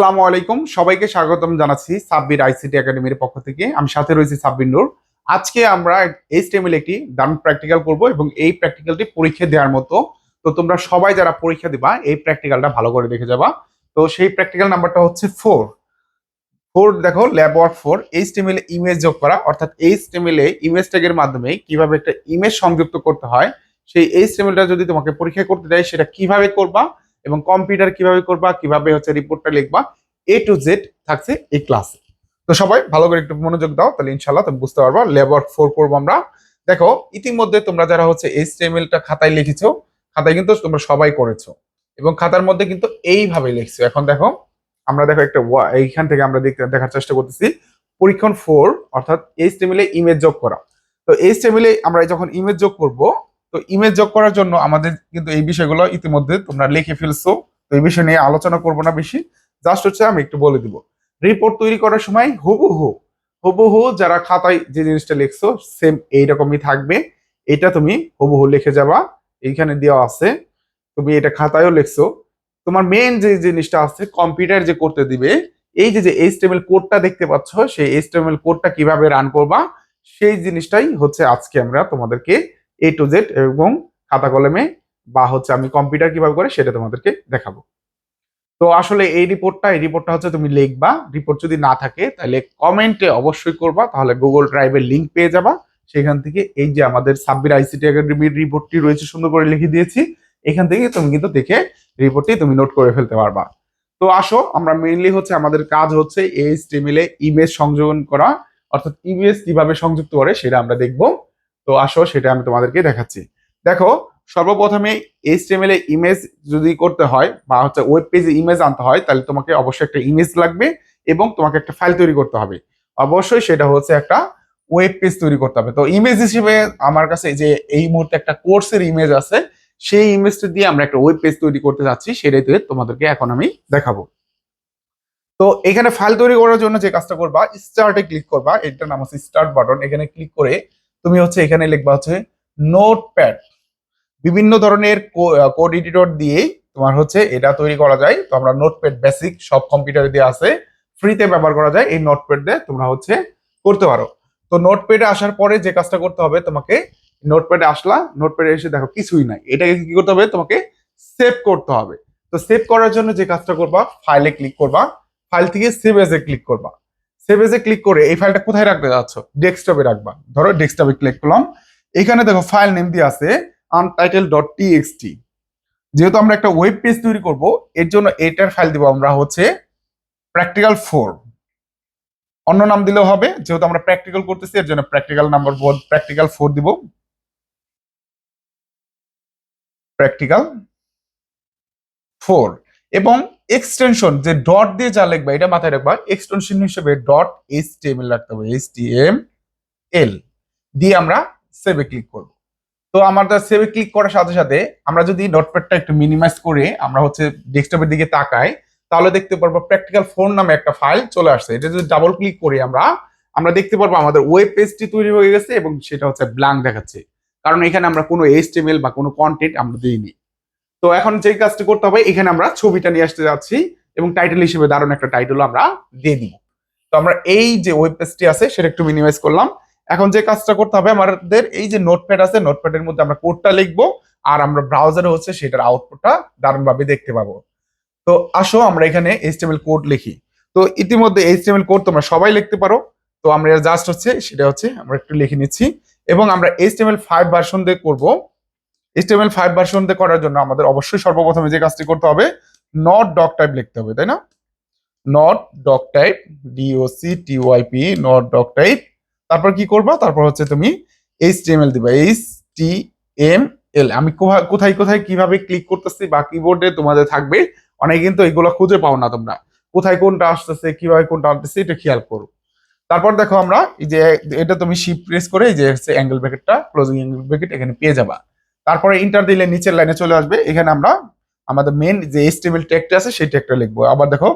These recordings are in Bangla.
আসসালামু আলাইকুম। সবাইকে স্বাগতম জানাচ্ছি সাব্বির আইসিটি একাডেমির পক্ষ থেকে। আমি সাথে রয়েছি সাব্বির নূর। আজকে আমরা এই এইচটিএমএল একটি দারুণ প্র্যাকটিক্যাল করব এবং এই প্র্যাকটিক্যালটি পরীক্ষা দেওয়ার মতো। তো তোমরা সবাই যারা পরীক্ষা দিবা, এই প্র্যাকটিক্যালটা ভালো করে দেখে যাবা। তো সেই প্র্যাকটিক্যাল নাম্বারটা হচ্ছে ফোর ফোর দেখো ল্যাব ওয়ার্ক ফোর এই এইচটিএমএল ইমেজ যোগ করা। অর্থাৎ এইচটিএমএল এ ইমেজ ট্যাগের মাধ্যমে কীভাবে একটা ইমেজ সংযুক্ত করতে হয়, সেই এইচটিএমএলটা যদি তোমাকে পরীক্ষা করতে দেয়, সেটা কীভাবে করবা এবং কম্পিউটার কীভাবে করবা, কীভাবে হচ্ছে রিপোর্টটা লিখবা এ টু জেড থাকছে এই ক্লাসে তো সবাই ভালো করে একটু মনোযোগ দাও, তাহলে ইনশাল্লাহ তুমি বুঝতে পারবা। লেবার ফোর করব আমরা। দেখো, ইতিমধ্যে তোমরা যারা হচ্ছে এইচটিএমএলটা খাতায় লিখেছো, খাতায় কিন্তু তোমরা সবাই করেছ। এবং খাতার মধ্যে কিন্তু এইভাবে লিখছো। এখন দেখো, আমরা দেখো একটা এইখান থেকে আমরা দেখার চেষ্টা করতেছি। পরীক্ষণ ফোর অর্থাৎ এইচটিএমএল এ ইমেজ যোগ করা। তো এইচটিএমএল এ আমরা যখন ইমেজ যোগ করব তো ইমেজ যোগ করার জন্য আমাদের কিন্তু এই বিষয়গুলো ইতিমধ্যে তোমরা লিখে ফেলছো। তো এই বিষয় নিয়ে আলোচনা করব না বেশি। জাস্ট হচ্ছে আমি একটু বলে দিব। রিপোর্ট তৈরি করার সময় হুবহু হুবহু যারা খাতায় যে জিনিসটা লিখছো সেম এইরকমই থাকবে। এটা তুমি হুবহু লিখে যাবা। এইখানে দেওয়া আছে, তুমি এটা খাতায়ও লিখছো। তোমার মেন যে জিনিসটা আছে কম্পিউটার যে করতে দিবে, এই যে যে এইচটিএমএল কোডটা দেখতে পাচ্ছ, সেই এইচটিএমএল কোডটা কীভাবে রান করবা, সেই জিনিসটাই হচ্ছে আজকে আমরা তোমাদেরকে এ টু জেড এবং খাতা কলমে বা হচ্ছে আমি কম্পিউটার কীভাবে করে সেটা তোমাদেরকে দেখাবো। তো আসলে এই রিপোর্টটা এই রিপোর্টটা হচ্ছে তুমি লিখবা। রিপোর্ট যদি না থাকে, তাহলে কমেন্টে অবশ্যই করবা। তাহলে গুগল ড্রাইভের লিংক পেয়ে যাবা। সেখান থেকে এই যে আমাদের সাব্বির আইসিটি একাডেমির রিপোর্টটি রয়েছে, সুন্দর করে লিখে দিয়েছি। এখান থেকে তুমি কিন্তু দেখে রিপোর্টটি তুমি নোট করে ফেলতে পারবা। তো আসো, আমরা মেইনলি হচ্ছে আমাদের কাজ হচ্ছে এইচটিএমএল এ ইমেজ সংযোজন করা। অর্থাৎ ইমেজ কীভাবে সংযুক্ত করে সেটা আমরা দেখব। তো আসো, সেটা আমি তোমাদেরকে দেখাচ্ছি। দেখো, সর্বপ্রথমে এইচটিএমএল এ ইমেজ যদি করতে হয়, বা হচ্ছে ওয়েব পেজে ইমেজ আনতে হয়, তাহলে তোমাকে অবশ্যই একটা ইমেজ লাগবে এবং তোমাকে একটা ফাইল তৈরি করতে হবে। অবশ্যই সেটা হচ্ছে একটা ওয়েব পেজ তৈরি করতে হবে। তো ইমেজ হিসেবে আমার কাছে যে এই মুহূর্তে একটা কোর্সের ইমেজ আছে, সেই ইমেজটা দিয়ে আমরা একটা ওয়েব পেজ তৈরি করতে যাচ্ছি, সেটাই তো তোমাদেরকে এখন আমি দেখাবো। তো এখানে ফাইল তৈরি করার জন্য যে কাজটা করবা স্টার্টে ক্লিক করবা, এটার নাম হচ্ছে স্টার্ট বাটন এখানে ক্লিক করে তুমি হচ্ছে এখানে লিখবা হচ্ছে নোটপ্যাড বিভিন্ন ধরনের কোড এডিটর দিয়ে তোমার হচ্ছে এটা তৈরি করা যায়। তো আমরা নোটপ্যাড বেসিক সব কম্পিউটারে দিয়ে আছে। ফ্রিতে ব্যবহার করা যায় এই নোটপ্যাড দিয়ে তোমরা হচ্ছে করতে পারো। তো নোটপ্যাডে আসার পরে যে কাজটা করতে হবে তোমাকে নোটপ্যাডে আসলা নোটপ্যাডে এসে দেখো কিছুই নাই। এটাকে কি করতে হবে? তোমাকে সেভ করতে হবে। তো সেভ করার জন্য যে কাজটা করবা ফাইলে ক্লিক করবা। ফাইল থেকে সেভ এজে ক্লিক করবা। সেভ এজে ক্লিক করে এই ফাইলটা কোথায় রাখতে যাচ্ছ? ডেস্কটপে রাখবা। ধরো ডেস্কটপে ক্লিক করলাম। এখানে দেখো ফাইল নেম দিয়ে আছে আনটাইটেল ডট টিএক্সটি যেহেতু আমরা একটা ওয়েব পেজ তৈরি করব, এর জন্য এটার ফাইল দিব আমরা হচ্ছে প্র্যাকটিক্যাল ফোর অন্য নাম দিলেও হবে, যেহেতু আমরা প্র্যাকটিক্যাল করতেছি, এর জন্য প্র্যাকটিক্যাল নাম্বার প্র্যাকটিক্যাল ফোর দিব। প্র্যাকটিক্যাল ফোর এবং এক্সটেনশন যে ডট দিয়ে যা লিখবা, এটা মাথায় রাখবা এক্সটেনশন হিসেবে dot H T M L রাখতে হবে এইচ টি এম এল দিয়ে আমরা সেভে ক্লিক করব। তো আমাদের সেভে ক্লিক করার সাথে সাথে আমরা যদি নোটপ্যাডটা একটু মিনিমাইজ করে আমরা হচ্ছে ডেস্কটপের দিকে তাকাই, তাহলে দেখতে পারব প্র্যাকটিক্যাল ফোন নামে একটা ফাইল চলে আসছে। এটা যদি ডাবল ক্লিক করি আমরা আমরা দেখতে পারব আমাদের ওয়েব পেজটি তৈরি হয়ে গেছে এবং সেটা হচ্ছে ব্ল্যাঙ্ক দেখাচ্ছে। কারণ এখানে আমরা কোনো এইচটিএমএল বা কোনো কন্টেন্ট আমরা দিইনি। তো এখন যে কাজটি করতে হবে, এখানে আমরা ছবিটা নিয়ে আসতে যাচ্ছি এবং টাইটেল হিসেবে দারুণ একটা টাইটেল আমরা দিয়ে দিব। তো আমরা এই যে ওয়েব পেজটি আছে, সেটা একটু মিনিমাইজ করলাম। এখন যে কাজটা করতে হবে, আমাদের এই যে নোটপ্যাড আছে নোটপ্যাডের মধ্যে আমরা কোডটা লিখব আর আমরা ব্রাউজারে হচ্ছে সেটার আউটপুটটা দারুণভাবে দেখতে পাবো। তো আসো, আমরা এখানে এইচটিএমএল কোড লিখি। তো ইতিমধ্যে এইচটিএমএল কোড তোমরা সবাই লিখতে পারো। তো আমরা জাস্ট হচ্ছে, সেটা হচ্ছে আমরা একটু লিখে নিচ্ছি। এবং আমরা এইচটিএমএল ফাইভ ভার্সন দিয়ে করব। এইচটিএমএল ফাইভ ভার্সন দিয়ে করার জন্য আমাদের অবশ্যই সর্বপ্রথমে যে কাজটি করতে হবে নট ডক টাইপ লিখতে হবে, তাই না? Not doc type D O C T Y P not doc type তারপর কি করবা? তারপর হচ্ছে তুমি এইচটিএমএল দিবা এইচ টি এম এল আমি কোথা- কোথায় কোথায় কীভাবে ক্লিক করতেছি বা কিবোর্ডে তোমাদের থাকবে, অনেকে কিন্তু এগুলো খুঁজে পাও না তোমরা। কোথায় কোনটা আসতেছে, কীভাবে কোনটা আসতেছে, এটা খেয়াল করো। তারপর দেখো আমরা, এই যে এটা তুমি শিফট প্রেস করে এই যে হচ্ছে অ্যাঙ্গেল ব্র্যাকেটটা ক্লোজিং অ্যাঙ্গেল ব্র্যাকেট এখানে পেয়ে যাবা। তারপরে ইন্টার দিলে নিচের লাইনে চলে আসবে। এখানে আমরা আমাদের মেন যে এইচটিএমএল ট্যাগটা আছে, সেই ট্যাগটা লিখব। আবার দেখো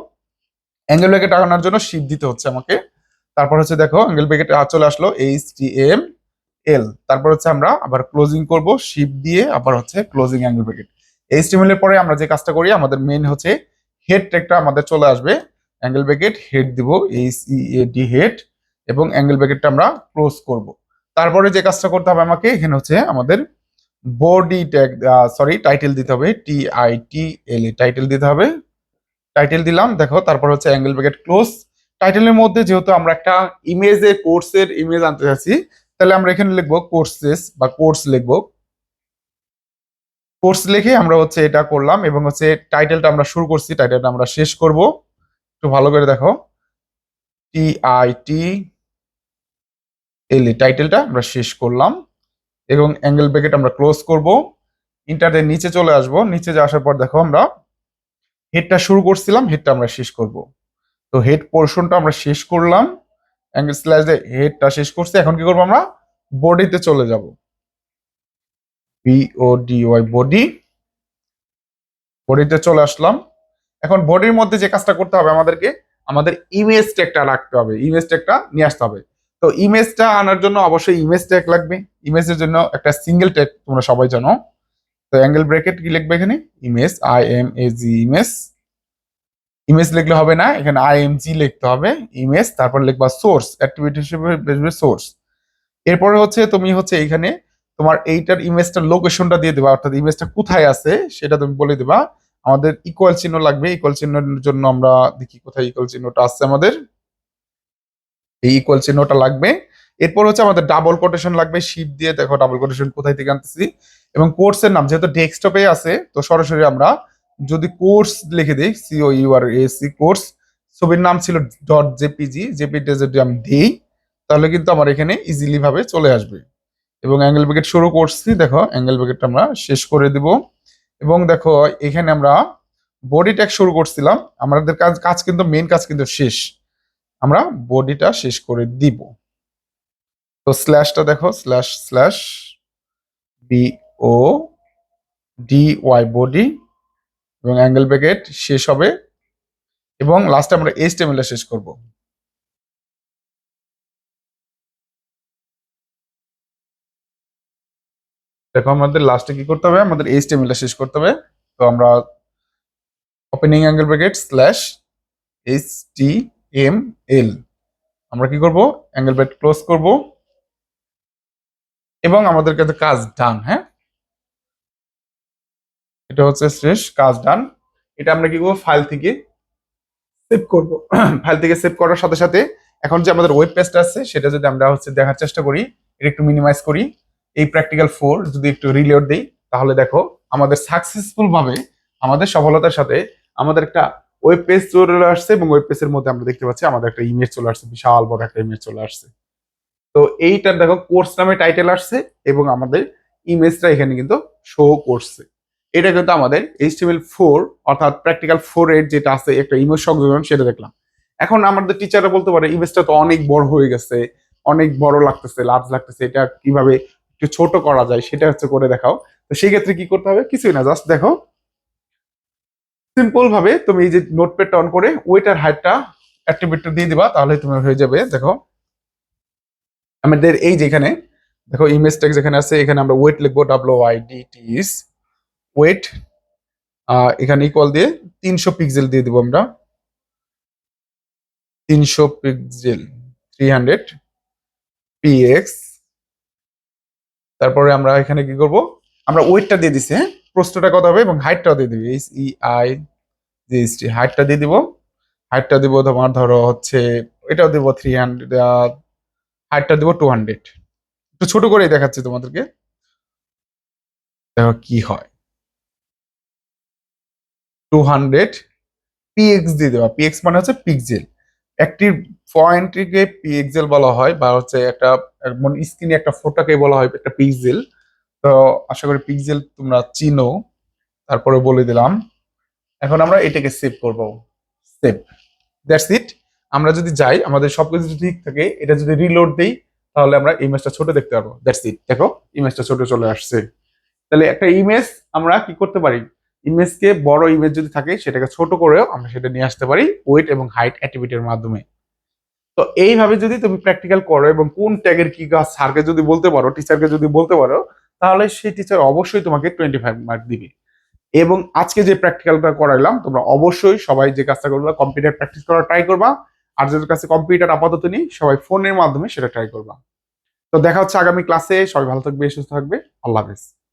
অ্যাঙ্গেল ব্র্যাকেট আনার জন্য শিপ দিতে হচ্ছে আমাকে। তারপর হচ্ছে দেখো অ্যাঙ্গেল ব্র্যাকেট চলে আসলো এইচ টি এম এল তারপর হচ্ছে আমরা আবার ক্লোজিং করব শিপ দিয়ে আবার হচ্ছে ক্লোজিং অ্যাঙ্গেল ব্র্যাকেট এইচটিএমএল এর পরে আমরা যে কাজটা করি, আমাদের মেন হচ্ছে হেড ট্যাগটা আমাদের চলে আসবে। অ্যাঙ্গেল ব্র্যাকেট হেড দিব H E A D head এবং অ্যাঙ্গেল ব্র্যাকেটটা আমরা ক্লোজ করব। তারপরে যে কাজটা করতে হবে আমাকে, এখানে হচ্ছে আমাদের বডি ট্যাগ সরি টাইটেল দিতে হবে T I T L A title দিতে হবে। টাইটেল দিলাম, দেখো, তারপর হচ্ছে অ্যাঙ্গেল ব্র্যাকেট ক্লোজ টাইটেলের মধ্যে যেহেতু আমরা একটা ইমেজে কোর্সের ইমেজ আনতে চাচ্ছি, তাহলে আমরা এখানে লিখব কোর্সেস বা কোর্স লিখব। কোর্স লিখে আমরা হচ্ছে এটা করলাম এবং হচ্ছে টাইটেলটা আমরা শুরু করছি টাইটেলটা আমরা শেষ করব। একটু ভালো করে দেখো। টি আই টি এল এ টাইটেলটা আমরা শেষ করলাম। এবং অ্যাঙ্গেল ব্র্যাকেট আমরা ক্লোজ করব। ইন্টারনেট নিচে চলে আসব। নিচে আসার পর দেখো আমরা হেডটা শুরু করছিলাম হেডটা আমরা শেষ করব। তো হেড পোর্শনটা আমরা শেষ করলাম। অ্যাঙ্গেল স্ল্যাশ দিয়ে হেডটা শেষ করছি। এখন কি করব আমরা? বডিতে চলে যাব। বিও ডি ওয়াই বডি বডিতে চলে আসলাম। এখন বডির মধ্যে যে কাজটা করতে হবে আমাদেরকে, আমাদের ইমেজ ট্যাগটা রাখতে হবে। ইমেজ ট্যাগটা নিয়ে আসতে হবে। তো ইমেজটা আনার জন্য অবশ্যই ইমেজ ট্যাগ লাগবে। ইমেজের জন্য একটা সিঙ্গেল ট্যাগ তোমরা সবাই জানো। তো অ্যাঙ্গেল ব্র্যাকেট কি লিখবে এখানে? Image I M A G image image লিখলে হবে না, এখানে আই এম জি লিখতে হবে। ইমেজ তারপর লিখবা সোর্স অ্যাক্টিভিটি হিসেবে বেসবে সোর্স এরপরে হচ্ছে তুমি হচ্ছে এখানে তোমার এইটার ইমেজটার লোকেশনটা দিয়ে দেবা, অর্থাৎ ইমেজটা কোথায় আছে সেটা তুমি বলে দিবা। আমাদের ইকুয়াল চিহ্ন লাগবে ইকুয়াল চিহ্নের জন্য আমরা দেখি কোথায় ইকুয়াল চিহ্নটা আছে আমাদের। এই ইকুয়াল চিহ্নটা লাগবে। এরপর হচ্ছে আমাদের ডাবল কোটেশন লাগবে শিপ দিয়ে দেখো ডাবল কোটেশন কোথায় থেকে আনতেছি। এবং কোর্সের নাম যেহেতু ডেস্কটপে আছে, তো সরাসরি আমরা যদি কোর্স লিখে দিই C O U R A C course ছবির নাম ছিল ডট জেপিজি জেপিটা যদি আমি দিই, তাহলে কিন্তু আমার এখানে ইজিলি ভাবে চলে আসবে। এবং অ্যাঙ্গেল ব্রেকেট শুরু করছি, দেখো অ্যাঙ্গেল ব্রেকেটটা আমরা শেষ করে দিব। এবং দেখো এখানে আমরা বডি ট্যাগ শুরু করছিলাম। আমাদের কাজ কাজ কিন্তু মেন কাজ কিন্তু শেষ। আমরা বডিটা শেষ করে দিব। তো স্ল্যাশটা দেখো slash slash B O D Y body এবং অ্যাঙ্গেল ব্রেকেট শেষ হবে এবং লাস্টে আমরা এইচ টেমিলটা শেষ করব। দেখো আমাদের লাস্টে কি করতে হবে? আমাদের এইচ টেমিলটা শেষ করতে হবে। তো আমরা opening angle bracket slash H T M L আমরা কি করব? অ্যাঙ্গেল ব্রেকেট ক্লোজ করব। এবং আমাদের কাছে কাজ ডান হ্যাঁ? এটা হচ্ছে শেষ কাজ ডান এটা আমরা কি করব? ফাইল থেকে সেভ করব। ফাইল থেকে সেভ করার সাথে সাথে এখন যে আমাদের ওয়েব পেজটা আছে, সেটা যদি আমরা হচ্ছে দেখার চেষ্টা করি, এটা একটু মিনিমাইজ করি। এই প্র্যাকটিক্যাল ফোর যদি একটু রিলোড দিই, তাহলে দেখো আমাদের সাকসেসফুল ভাবে আমাদের সফলতার সাথে আমাদের একটা ওয়েব পেজ চলে আসছে এবং ওয়েব পেজের মধ্যে আমরা দেখতে পাচ্ছি আমাদের একটা ইমেজ চলে আসছে, বিশাল বড় একটা ইমেজ চলে আসছে। তো এইটার দেখো কোর্স নামে টাইটেল আসছে এবং আমাদের ইমেজটা এখানে কিন্তু শো করছে। এটা কিন্তু আমাদের এইচটিএমএল ফোর অর্থাৎ প্র্যাকটিক্যাল ফোর এর যেটা আছে, একটা ইমেজ সংযোজন, সেটা দেখলাম। এখন আমাদের টিচাররা বলতে পারে ইমেজটা তো অনেক বড় হয়ে গেছে, অনেক বড় লাগতেছে লার্জ লাগতেছে, এটা কীভাবে একটু ছোট করা যায়, সেটা হচ্ছে করে দেখাও। তো সেই ক্ষেত্রে কি করতে হবে? কিছুই না জাস্ট দেখো সিম্পল ভাবে তুমি এই যে নোটপ্যাডটা অন করে ওয়েটার হাইটটা অ্যাক্টিভেটর দিয়ে দিবা, তাহলে তুমি হয়ে যাবে, দেখো। আমাদের এই যেখানে, দেখো ইমেজ ট্যাগ যেখানে আছে, এখানে আমরা ওয়েট লিখব ডাব্লিউ আই ডি টি ইস ওয়েট এখানে ইকুয়াল দিয়ে তিনশো পিক্সেল দিয়ে দিব আমরা। তিনশো পিক্সেল থ্রি হান্ড্রেড পিএক্স তারপরে আমরা এখানে কি করব? আমরা ওয়েটটা দিয়ে দিছি হ্যাঁ? প্রস্তটা কত হবে এবং হাইটটাও দিয়ে দিবি। H E I G S T হাইটটা দিয়ে দিব। হাইটটা দিব তোমার ধরো হচ্ছে, এটাও দিব থ্রি হান্ড্রেড হাইটটা দিব টু হান্ড্রেড একটু ছোট করেই দেখাচ্ছি তোমাদেরকে। দেখো কি হয়। টু হান্ড্রেড পিএক্স দিয়ে দেওয়া পিএক্স মানে হচ্ছে পিক্সেল একটি পয়েন্টকে পিক্সেল বলা হয় বা হচ্ছে একটা স্ক্রিনে একটা ফোটাকে বলা হয় একটা পিক্সেল তো আশা করি পিক্সেল তোমরা চিনো। তারপরে বলে দিলাম। এখন আমরা এটাকে সেভ করব। সেভ দ্যাটস ইট আমরা যদি যাই, আমাদের সবকিছু যদি ঠিক থাকে, এটা যদি রিলোড দেই, তাহলে আমরা ইমেজটা ছোট দেখতে পারব। দ্যাটস ইট দেখো ইমেজটা ছোট চলে আসছে। তাহলে একটা ইমেজ আমরা কি করতে পারি? ইমেজকে বড় ইমেজ যদি থাকে, সেটাকে ছোট করেও আমরা সেটা নিয়ে আসতে পারি ওয়েট এবং হাইট অ্যাক্টিভিটির মাধ্যমে। তো এইভাবে যদি তুমি প্র্যাকটিক্যাল করো এবং কোন ট্যাগের কি কাজ স্যারকে যদি বলতে পারো টিচারকে যদি বলতে পারো তাহলে সেই টিচার অবশ্যই তোমাকে টোয়েন্টি ফাইভ মার্ক দিবে। এবং আজকে যে প্র্যাকটিক্যালটা করাইলাম, তোমরা অবশ্যই সবাই যে কাজটা করবা কম্পিউটার প্র্যাকটিস করার ট্রাই করবা। আর যাদের কাছে কম্পিউটার আপাতত নেই, সবাই ফোনের মাধ্যমে সেটা ট্রাই করবা। তো দেখা হচ্ছে আগামী ক্লাসে সবাই ভালো থাকবে, সুস্থ থাকবে। আল্লাহ হাফেজ।